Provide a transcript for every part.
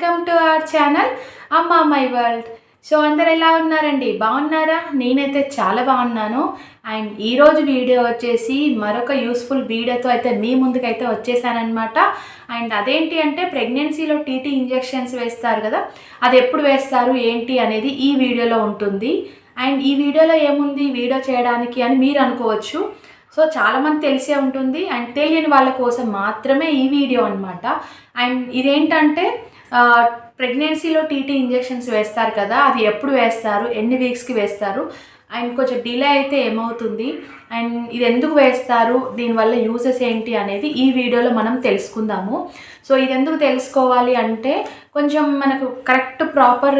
Welcome to our channel Amma my world. So అందరు ఎలా ఉన్నారండి? బాగున్నారా? నేనైతే చాలా బాగున్నాను. అండ్ ఈరోజు వీడియో వచ్చేసి మరొక యూస్ఫుల్ వీడియోతో అయితే మీ ముందుకైతే వచ్చేసానమాట అండ్ అదేంటి అంటే ప్రెగ్నెన్సీలో టీటీ ఇంజెక్షన్స్ వేస్తారు కదా అది ఎప్పుడు వేస్తారు ఏంటి అనేది ఈ వీడియోలో ఉంటుంది. అండ్ ఈ వీడియోలో ఏముంది? వీడియో చేయడానికి అని మీరు అనుకోవచ్చు. సో చాలామంది తెలిసే ఉంటుంది. అండ్ తెలియని వాళ్ళ కోసం మాత్రమే ఈ వీడియో అనమాట అండ్ ఇదేంటంటే ప్రెగ్నెన్సీలో టీటీ ఇంజెక్షన్స్ వేస్తారు కదా అది ఎప్పుడు వేస్తారు? ఎన్ని వీక్స్కి వేస్తారు? అండ్ కొంచెం డిలే అయితే ఏమవుతుంది? అండ్ ఇది ఎందుకు వేస్తారు? దీనివల్ల యూజెస్ ఏంటి అనేది ఈ వీడియోలో మనం తెలుసుకుందాము. సో ఇది ఎందుకు తెలుసుకోవాలి అంటే కొంచెం మనకు కరెక్ట్ ప్రాపర్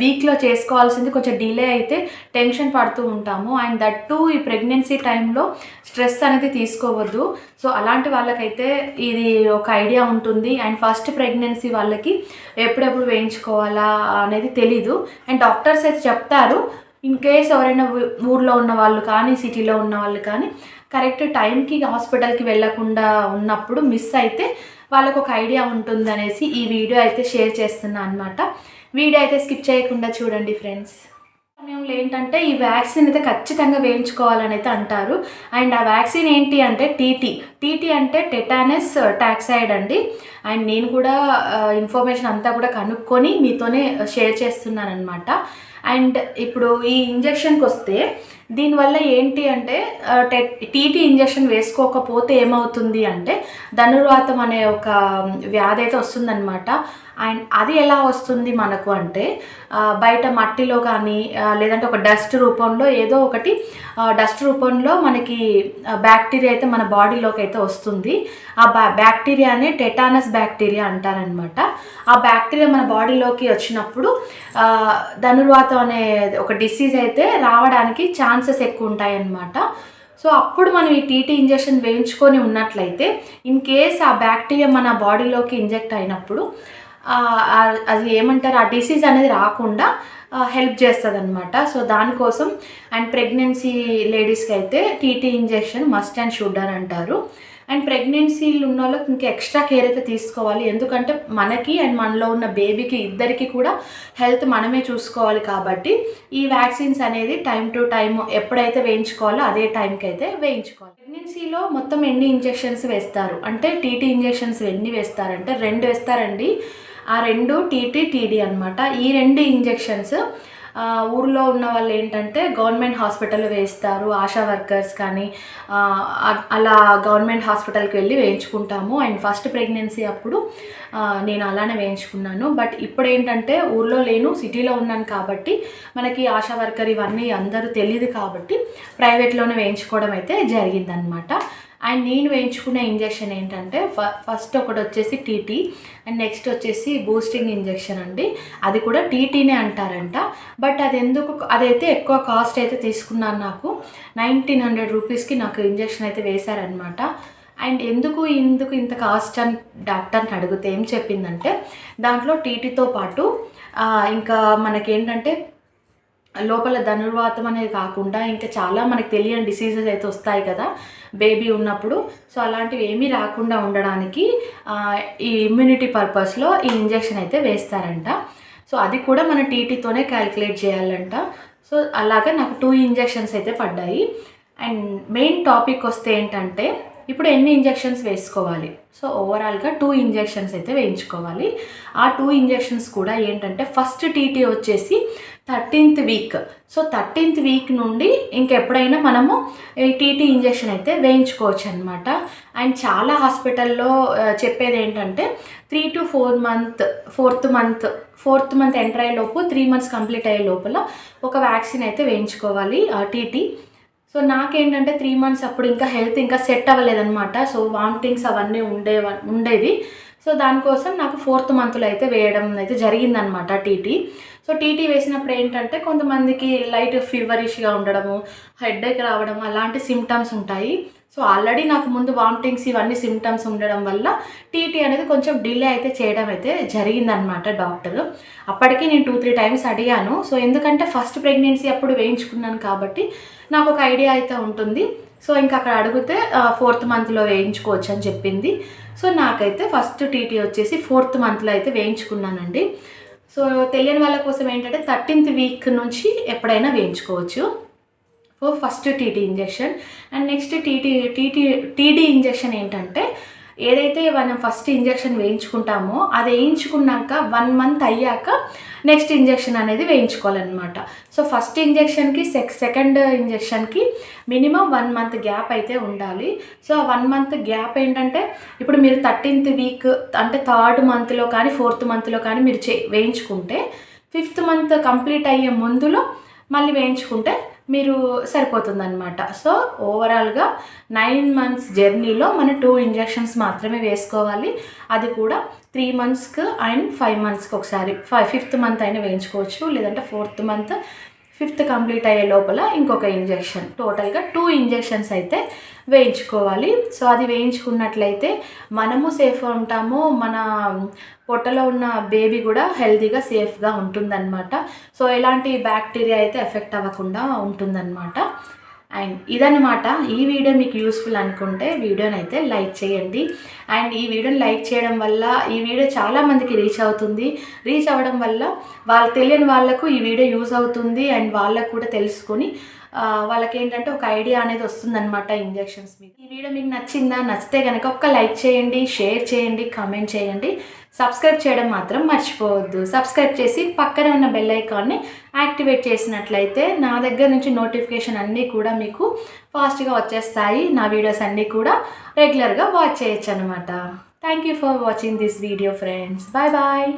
వీక్లో చేసుకోవాల్సింది కొంచెం డిలే అయితే టెన్షన్ పడుతూ ఉంటాము. అండ్ దట్ టు ఈ ప్రెగ్నెన్సీ టైంలో స్ట్రెస్ అనేది తీసుకోవద్దు. సో అలాంటి వాళ్ళకైతే ఇది ఒక ఐడియా ఉంటుంది. అండ్ ఫస్ట్ ప్రెగ్నెన్సీ వాళ్ళకి ఎప్పుడెప్పుడు వేయించుకోవాలా అనేది తెలీదు. అండ్ డాక్టర్స్ అయితే చెప్తారు ఇన్ కేస్ ఎవరైనా ఊర్లో ఉన్న వాళ్ళు కానీ సిటీలో ఉన్న వాళ్ళు కానీ కరెక్ట్ టైంకి హాస్పిటల్కి వెళ్ళకుండా ఉన్నప్పుడు మిస్ అయితే వాళ్ళకు ఒక ఐడియా ఉంటుంది అనేసి ఈ వీడియో అయితే షేర్ చేస్తున్నా అనమాట వీడియో అయితే స్కిప్ చేయకుండా చూడండి ఫ్రెండ్స్. సమయంలో ఏంటంటే ఈ వ్యాక్సిన్ అయితే ఖచ్చితంగా వేయించుకోవాలని అయితే అంటారు. అండ్ ఆ వ్యాక్సిన్ ఏంటి అంటే టీటీ. టీటీ అంటే టెటానస్ టాక్సైడ్ uh, అండి. అండ్ నేను కూడా uh, ఇన్ఫర్మేషన్ అంతా కూడా కనుక్కొని మీతోనే uh, షేర్ చేస్తున్నాను అనమాట అండ్ ఇప్పుడు ఈ ఇంజెక్షన్కి వస్తే దీనివల్ల ఏంటి అంటే టీటీ ఇంజెక్షన్ వేసుకోకపోతే ఏమవుతుంది అంటే ధనుర్వాతం అనే ఒక వ్యాధి అయితే వస్తుందన్నమాట. అండ్ అది ఎలా వస్తుంది మనకు అంటే బయట మట్టిలో కానీ లేదంటే ఒక డస్ట్ రూపంలో ఏదో ఒకటి డస్ట్ రూపంలో మనకి బ్యాక్టీరియా అయితే మన బాడీలోకి అయితే వస్తుంది. ఆ బ్యా బ్యాక్టీరియానే టెటానస్ బ్యాక్టీరియా అంటారనమాట ఆ బ్యాక్టీరియా మన బాడీలోకి వచ్చినప్పుడు ధనుర్వాతం అనే ఒక డిసీజ్ అయితే రావడానికి ఛాన్సెస్ ఎక్కువ ఉంటాయన్నమాట. సో అప్పుడు మనం ఈ టీటీ ఇంజెక్షన్ వేయించుకొని ఉన్నట్లయితే ఇన్ కేస్ ఆ బ్యాక్టీరియా మన బాడీలోకి ఇంజెక్ట్ అయినప్పుడు అది ఏమంటారు ఆ డిసీజ్ అనేది రాకుండా హెల్ప్ చేస్తుంది అనమాట సో దానికోసం అండ్ ప్రెగ్నెన్సీ లేడీస్కి అయితే TT injection must and should అని అంటారు. అండ్ ప్రెగ్నెన్సీలు ఉన్న వాళ్ళకి ఇంకా ఎక్స్ట్రా కేర్ అయితే తీసుకోవాలి. ఎందుకంటే మనకి అండ్ మనలో ఉన్న బేబీకి ఇద్దరికి కూడా హెల్త్ మనమే చూసుకోవాలి కాబట్టి ఈ వ్యాక్సిన్స్ అనేది టైం టు టైం ఎప్పుడైతే వేయించుకోవాలో అదే టైంకి అయితే వేయించుకోవాలి. ప్రెగ్నెన్సీలో మొత్తం ఎన్ని ఇంజెక్షన్స్ వేస్తారు? అంటే టీటీ ఇంజెక్షన్స్ ఎన్ని వేస్తారంటే రెండు వేస్తారండి. ఆ రెండు టీటీ టీడీ అనమాట ఈ రెండు ఇంజెక్షన్స్ ఊర్లో ఉన్న వాళ్ళు ఏంటంటే గవర్నమెంట్ హాస్పిటల్ వేస్తారు ఆశా వర్కర్స్ కానీ అలా గవర్నమెంట్ హాస్పిటల్కి వెళ్ళి వేయించుకుంటాము. అండ్ ఫస్ట్ ప్రెగ్నెన్సీ అప్పుడు నేను అలానే వేయించుకున్నాను. బట్ ఇప్పుడు ఏంటంటే ఊర్లో లేను సిటీలో ఉన్నాను కాబట్టి మనకి ఆశా వర్కర్ ఇవన్నీ అందరూ తెలియదు కాబట్టి ప్రైవేట్లోనే వేయించుకోవడం అయితే జరిగిందనమాట అండ్ నేను వేయించుకునే ఇంజెక్షన్ ఏంటంటే ఫ ఫస్ట్ ఒకటి వచ్చేసి టీటీ అండ్ నెక్స్ట్ వచ్చేసి బూస్టింగ్ ఇంజెక్షన్ అండి. అది కూడా టీటీనే అంటారంట. బట్ అది ఎందుకు అదైతే ఎక్కువ కాస్ట్ అయితే తీసుకున్నాను నాకు. నైన్టీన్ హండ్రెడ్ రూపీస్కి నాకు ఇంజెక్షన్ అయితే వేశారనమాట అండ్ ఎందుకు ఇందుకు ఇంత కాస్ట్ అని డాక్టర్ని అడిగితే ఏం చెప్పిందంటే దాంట్లో టీటీతో పాటు ఇంకా మనకేంటంటే లోపల ధనుర్వాతం అనేది కాకుండా ఇంకా చాలా మనకు తెలియని డిసీజెస్ అయితే వస్తాయి కదా బేబీ ఉన్నప్పుడు. సో అలాంటివి ఏమీ రాకుండా ఉండడానికి ఈ ఇమ్యూనిటీ పర్పస్లో ఈ ఇంజెక్షన్ అయితే వేస్తారంట. సో అది కూడా మన టీటీతోనే క్యాలిక్యులేట్ చేయాలంట. సో అలాగే నాకు టూ ఇంజెక్షన్స్ అయితే పడ్డాయి. అండ్ మెయిన్ టాపిక్ వస్తే ఏంటంటే ఇప్పుడు ఎన్ని ఇంజెక్షన్స్ వేసుకోవాలి? సో ఓవరాల్గా టూ ఇంజెక్షన్స్ అయితే వేయించుకోవాలి. ఆ టూ ఇంజెక్షన్స్ కూడా ఏంటంటే ఫస్ట్ టీటీ వచ్చేసి thirteenth week. So thirteenth week నుండి ఇంకెప్పుడైనా మనము ఈ టీటీ ఇంజెక్షన్ అయితే వేయించుకోవచ్చు అనమాట అండ్ చాలా హాస్పిటల్లో చెప్పేది ఏంటంటే three to four month fourth month fourth month enter అయ్యే లోపు త్రీ మంత్స్ కంప్లీట్ అయ్యే లోపల ఒక వ్యాక్సిన్ అయితే వేయించుకోవాలి టీటీ. సో నాకేంటంటే త్రీ మంత్స్ అప్పుడు ఇంకా హెల్త్ ఇంకా సెట్ అవ్వలేదన్నమాట. సో వామిటింగ్స్ అవన్నీ ఉండే ఉండేది. సో దానికోసం నాకు ఫోర్త్ మంత్లో అయితే వేయడం అయితే జరిగిందనమాట టీటీ. సో టీటీ వేసినప్పుడు ఏంటంటే కొంతమందికి లైట్ ఫీవరిష్గా ఉండడము హెడ్ఏక్ రావడం అలాంటి సిమ్టమ్స్ ఉంటాయి. సో ఆల్రెడీ నాకు ముందు వామిటింగ్స్ ఇవన్నీ సిమ్టమ్స్ ఉండడం వల్ల టీటీ అనేది కొంచెం డిలే అయితే చేయడం అయితే జరిగిందనమాట డాక్టర్. అప్పటికి నేను టూ త్రీ టైమ్స్ అడిగాను. సో ఎందుకంటే ఫస్ట్ ప్రెగ్నెన్సీ అప్పుడు వేయించుకున్నాను కాబట్టి నాకు ఒక ఐడియా అయితే ఉంటుంది. సో ఇంకా అక్కడ అడిగితే ఫోర్త్ మంత్లో వేయించుకోవచ్చు అని చెప్పింది. సో నాకైతే ఫస్ట్ టీటీ వచ్చేసి ఫోర్త్ మంత్లో అయితే వేయించుకున్నానండి. సో తెలియని వాళ్ళ కోసం ఏంటంటే థర్టీన్త్ వీక్ నుంచి ఎప్పుడైనా వేయించుకోవచ్చు. So first TT injection. And next TT TT TD injection ఏంటంటే ఏదైతే మనం ఫస్ట్ ఇంజెక్షన్ వేయించుకుంటామో అది వేయించుకున్నాక వన్ మంత్ అయ్యాక నెక్స్ట్ ఇంజెక్షన్ అనేది వేయించుకోవాలన్నమాట. సో ఫస్ట్ ఇంజెక్షన్కి సెక్ సెకండ్ ఇంజెక్షన్కి మినిమం వన్ మంత్ గ్యాప్ అయితే ఉండాలి. సో ఆ వన్ మంత్ గ్యాప్ ఏంటంటే ఇప్పుడు మీరు థర్టీన్త్ వీక్ అంటే థర్డ్ మంత్లో కానీ ఫోర్త్ మంత్లో కానీ మీరు చే వేయించుకుంటే ఫిఫ్త్ మంత్ కంప్లీట్ అయ్యే ముందులో మళ్ళీ వేయించుకుంటే మీరు సరిపోతుందన్నమాట. సో ఓవరాల్గా నైన్ మంత్స్ జర్నీలో మన టూ ఇంజెక్షన్స్ మాత్రమే వేసుకోవాలి. అది కూడా త్రీ మంత్స్కి అండ్ ఫైవ్ మంత్స్కి ఒకసారి. ఫైవ్ ఫిఫ్త్ మంత్ అయినా వేయించుకోవచ్చు లేదంటే ఫోర్త్ మంత్ ఫిఫ్త్ కంప్లీట్ అయ్యే లోపల ఇంకొక ఇంజెక్షన్. టోటల్గా టూ ఇంజెక్షన్స్ అయితే వేయించుకోవాలి. సో అది వేయించుకున్నట్లయితే మనము సేఫ్గా ఉంటాము. మన పొట్టలో ఉన్న బేబీ కూడా హెల్తీగా సేఫ్గా ఉంటుందన్నమాట. సో ఎలాంటి బ్యాక్టీరియా అయితే ఎఫెక్ట్ అవ్వకుండా ఉంటుందన్నమాట. అండ్ ఇదన్నమాట. ఈ వీడియో మీకు యూస్ఫుల్ అనుకుంటే వీడియోని అయితే లైక్ చేయండి. అండ్ ఈ వీడియోని లైక్ చేయడం వల్ల ఈ వీడియో చాలామందికి రీచ్ అవుతుంది. రీచ్ అవ్వడం వల్ల వాళ్ళు తెలియని వాళ్ళకు ఈ వీడియో యూజ్ అవుతుంది అండ్ వాళ్ళకు కూడా తెలుసుకొని వాళ్ళకి ఏంటంటే ఒక ఐడియా అనేది వస్తుందన్నమాట ఇంజెక్షన్స్ మీద. ఈ వీడియో మీకు నచ్చిందా? నచ్చితే కనుక ఒక్క లైక్ చేయండి షేర్ చేయండి కామెంట్ చేయండి. సబ్స్క్రైబ్ చేయడం మాత్రం మర్చిపోవద్దు. సబ్స్క్రైబ్ చేసి పక్కన ఉన్న బెల్ ఐకాన్ని యాక్టివేట్ చేసినట్లయితే నా దగ్గర నుంచి నోటిఫికేషన్ అన్నీ కూడా మీకు ఫాస్ట్గా వచ్చేస్తాయి. నా వీడియోస్ అన్నీ కూడా రెగ్యులర్గా వాచ్ చేయొచ్చు అనమాట thank you for watching this video friends bye bye